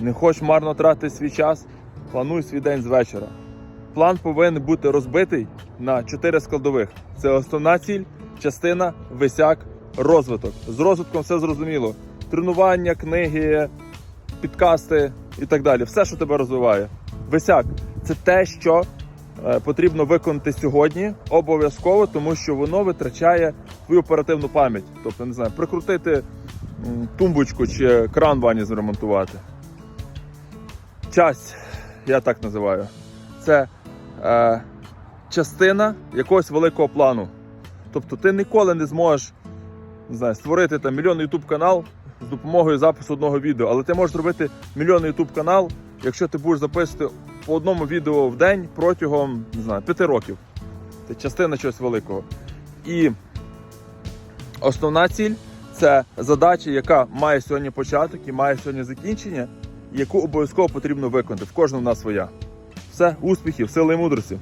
Не хочеш марно тратити свій час, плануй свій день з вечора. План повинен бути розбитий на чотири складових: це основна ціль, частина, висяк, розвиток. З розвитком все зрозуміло. Тренування, книги, підкасти і так далі. Все, що тебе розвиває. Висяк це те, що е, потрібно виконати сьогодні, обов'язково, тому що воно витрачає твою оперативну пам'ять. Тобто, не знаю, прикрутити тумбочку чи кран в ванні зремонтувати. Часть, я так називаю, це е, частина якогось великого плану. Тобто ти ніколи не зможеш не знаю, створити там мільйонний YouTube канал з допомогою запису одного відео, але ти можеш зробити мільйонний YouTube канал, якщо ти будеш записувати по одному відео в день протягом не знаю, п'яти років. Це частина чогось великого. І основна ціль це задача, яка має сьогодні початок і має сьогодні закінчення, яку обов'язково потрібно виконати. В кожного в нас своя. Все, успіхів, сили і мудрості.